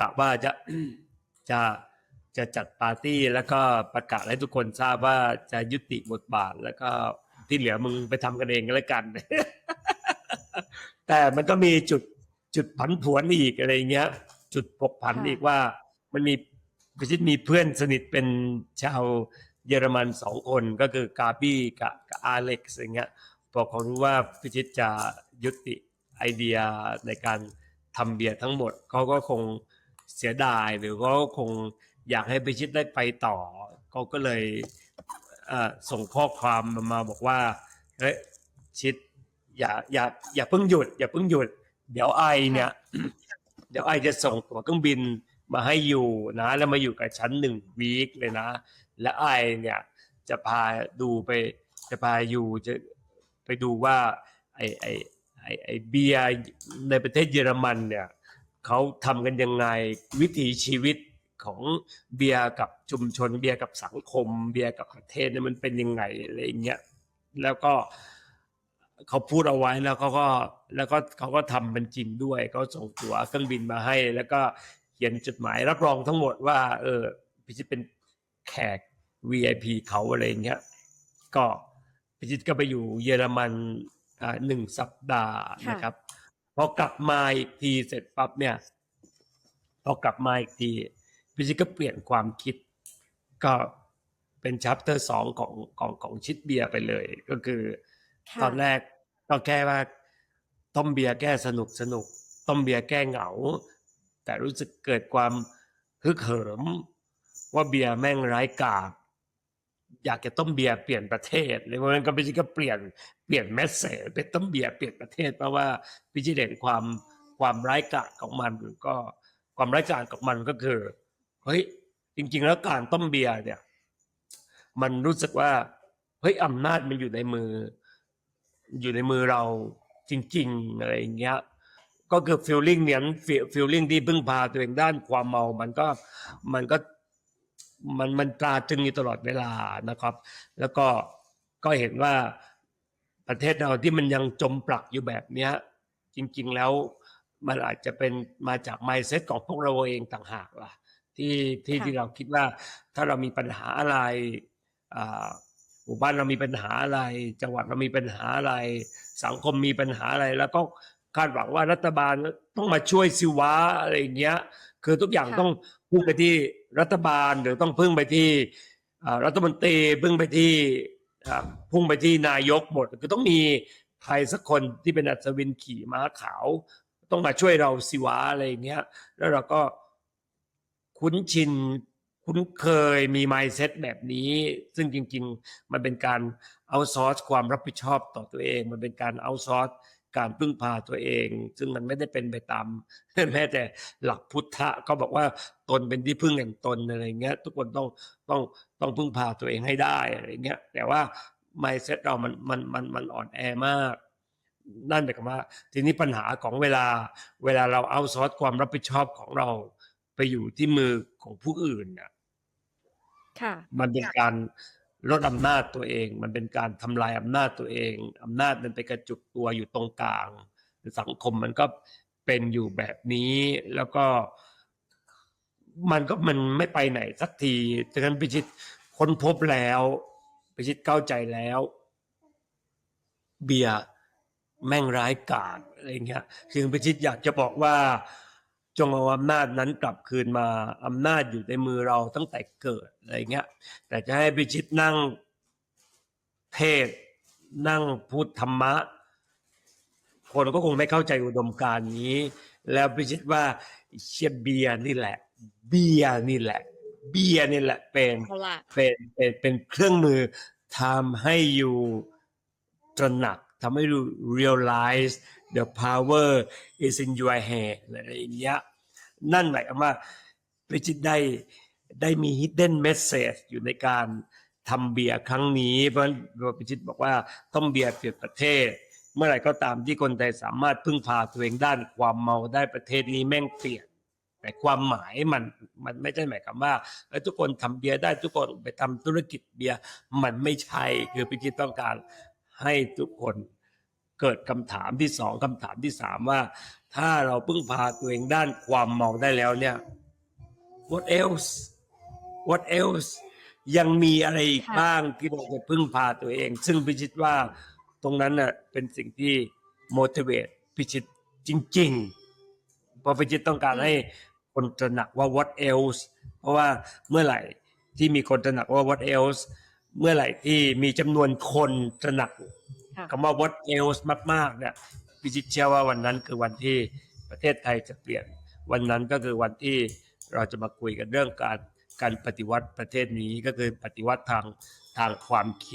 กะว่าจะจะจะจัดปาร์ตี้แล้วก็ประกาศให้ทุกคนทราบว่าจะยุติบทบาท แล้วก็ที่เหลือมึงไปทำกันเองก็แล้วกัน แต่มันก็มีจุดจุดผันผวนอีกอะไรเงี้ย จุดผกผันค่ะอีกว่ามันมีพิชิตมีเพื่อนสนิทเป็นชาวเยอรมันสองคนก็คือกาบี้กับกับอาเล็กซ์อย่างเงี้ยพอเขารู้ว่าพิชิตจะยุติไอเดียในการทำเบียร์ทั้งหมดเขาก็คง เสียดายหรือก็คงอยากให้พิชิตได้ไปต่อเขาก็เลยส่งข้อความมามาบอกว่าเฮ้ยชิดอย่าอย่าอย่าเพิ่งหยุด อย่าเพิ่งหยุด เดี๋ยวไอเนี่ย เดี๋ยวไอจะส่งตั๋วเครื่องบินมาให้อยู่นะ แล้วมาอยู่กับฉันหนึ่งวีคเลยนะ และไอเนี่ยจะพาดูไปจะพาอยู่จะไปดูว่าไอไอไอไอเบียร์ในประเทศเยอรมันเนี่ย เขาทำกันยังไงวิถีชีวิตของเบียร์กับชุมชน เบียร์กับสังคม เบียร์กับประเทศเนี่ยมันเป็นยังไงอะไรเงี้ยแล้วก็เขาพูดเอาไว้แล้วเขาก็แล้วก็เขาก็ทำเป็นจริงด้วยเขาส่งตั๋วเครื่องบินมาให้ แล้วก็เขียนจดหมายรับรองทั้งหมดว่า เออพิชิตเป็นแขก VIP เขาอะไรเงี้ยก็พิชิตก็ไปอยู่เยอรมันหนึ่งสัปดาห์นะครับ พอกลับมาอีกทีเสร็จปั๊บเนี่ย พอกลับมาอีกทีพิชิตก็เปลี่ยนความคิด ก็เป็นชัปเตอร์สองของของของชิดเบียร์ไปเลย ก็คือค่ะตอนแรกก็แค่ว่า ต้มเบียร์แก้สนุกสนุก ต้มเบียร์แก้เหงา แต่รู้สึกเกิดความฮึกเหิม ว่าเบียร์แม่งไร้กาบ อยากจะต้มเบียร์เปลี่ยนประเทศเลยเพราะฉะนั้นก็พิชิตก็เปลี่ยนเปลี่ยนแมสเซจเป็นต้มเบียร์เปลี่ยนประเทศเพราะว่าพิชิตเห็นความความไร้กาจของมันก็ความไร้กาจของมันก็คือเฮ้ยจริง ๆ แล้วการต้มเบียร์เนี่ย มันรู้สึกว่าเฮ้ยอำนาจมันอยู่ในมือ อยู่ในมือเราจริง ๆ อะไรอย่างเงี้ยก็คือฟีลลิ่งเนี้ยฟีลลิ่งที่พึ่งพาตัวเองด้านความเมา มันก็มันก็ มันมันตราตรึงอยู่ตลอดเวลานะครับ แล้วก็ก็เห็นว่าประเทศเราที่มันยังจมปลักอยู่แบบเนี้ย จริง ๆแล้วมันอาจจะเป็นมาจากไมเซ็ตของพวกเราเองต่างหากล่ะที่ที่ค่ะที่เราคิดว่าถ้าเรามีปัญหาอะไรอ่าหมู่บ้านเรามีปัญหาอะไร จังหวัดเรามีปัญหาอะไร สังคมมีปัญหาอะไร แล้วก็คาดหวังว่ารัฐบาลต้องมาช่วยสิวะอะไรอย่างเงี้ย คือทุกอย่างค่ะต้องพึ่งไปที่ รัฐบาลหรือต้องพึ่งไปที่รัฐมนตรีพึ่งไปที่พุ่งไปที่นายกหมดคือต้องมีใครสักคนที่เป็นอัศวินขี่ม้าขาว ต้องมาช่วยเราสิวะอะไรอย่างเงี้ย แล้วเราก็คุ้นชินคุ้นเคยมี mindset แบบนี้ ซึ่งจริง ๆ มันเป็นการเอาซอร์สความรับผิดชอบต่อตัวเอง มันเป็นการเอาซอร์ส การพึ่งพาตัวเอง ซึ่งมันไม่ได้เป็นไปตามแม้แต่หลักพุทธะก็บอกว่าตนเป็นที่พึ่งแห่งตนอะไรเงี้ย ทุกคนต้องต้องต้องพึ่งพาตัวเองให้ได้อะไรเงี้ย แต่ว่า mindset เรามันมันมันมันอ่อนแอมากนั่นหมายความว่า ทีนี้ปัญหาของเวลา เวลาเราเอาซอร์สความรับผิดชอบของเราไปอยู่ที่มือของผู้อื่นน่ะค่ะ มันเป็นการ ลดอำนาจตัวเอง มันเป็นการทำลายอำนาจตัวเองอำนาจมันไปกระจุกตัวอยู่ตรงกลางสังคมมันก็เป็นอยู่แบบนี้แล้วก็ มันก็มันไม่ไปไหนสักทีดังนั้นพิชิตค้นพบแล้วพิชิตเข้าใจแล้ว เบียร์แม่งร้ายกาจอะไรเงี้ยคือพิชิตอยากจะบอกว่า จงเอาอำนาจนั้นกลับคืนมาอำนาจอยู่ในมือเราตั้งแต่เกิดอะไรเงี้ย แต่จะให้พิชิตนั่งเทศน์นั่งพูดธรรมะ คนก็คงไม่เข้าใจอุดมการณ์นี้ แล้วพิชิตว่าเชียเบียร์นี่แหละ เบียร์นี่แหละ เบียร์นี่แหละเป็นเอาล่ะเป็นเป็นเป็นเครื่องมือทำให้อยู่ตระหนัก ทำให้รู้ realize the power is in your hand อะไรอย่างเงี้ยนั่นหมายความว่าพิจิตได้ได้มี hidden message อยู่ในการทำเบียร์ครั้งนี้ เพราะฉะนั้นพิจิตบอกว่าต้องเบียร์เปลี่ยนประเทศ เมื่อไหร่ก็ตามที่คนไทยสามารถพึ่งพาตัวเองด้านความเมาได้ประเทศนี้แม่งเปลี่ยนแต่ความหมายมันมันไม่ใช่หมายความว่าเอ้ยทุกคนทำเบียร์ได้ทุกคนไปทำธุรกิจเบียร์มันไม่ใช่คือพิจิตต้องการ ให้ทุกคนเกิดคำถามที่สองคำถามที่สามว่า ถ้าเราพึ่งพาตัวเองด้านความเมาได้แล้วเนี่ย what else what else ยังมีอะไรอีกบ้างที่เราจะพึ่งพาตัวเอง ซึ่งพิชิตว่าตรงนั้นน่ะเป็นสิ่งที่ motivate พิชิตจริงๆเพราะพิชิตต้องการให้คนตระหนักว่า what else เพราะว่าเมื่อไหร่ที่มีคนตระหนักว่า what else เมื่อไหร่ที่มีจำนวนคนตระหนักค่ะคำว่า what else มากๆเนี่ยพิชิตเชื่อว่าวันนั้นคือวันที่ประเทศไทยจะเปลี่ยน วันนั้นก็คือวันที่เราจะมาคุยกันเรื่องการการปฏิวัติประเทศนี้ก็คือปฏิวัติทางทางความคิด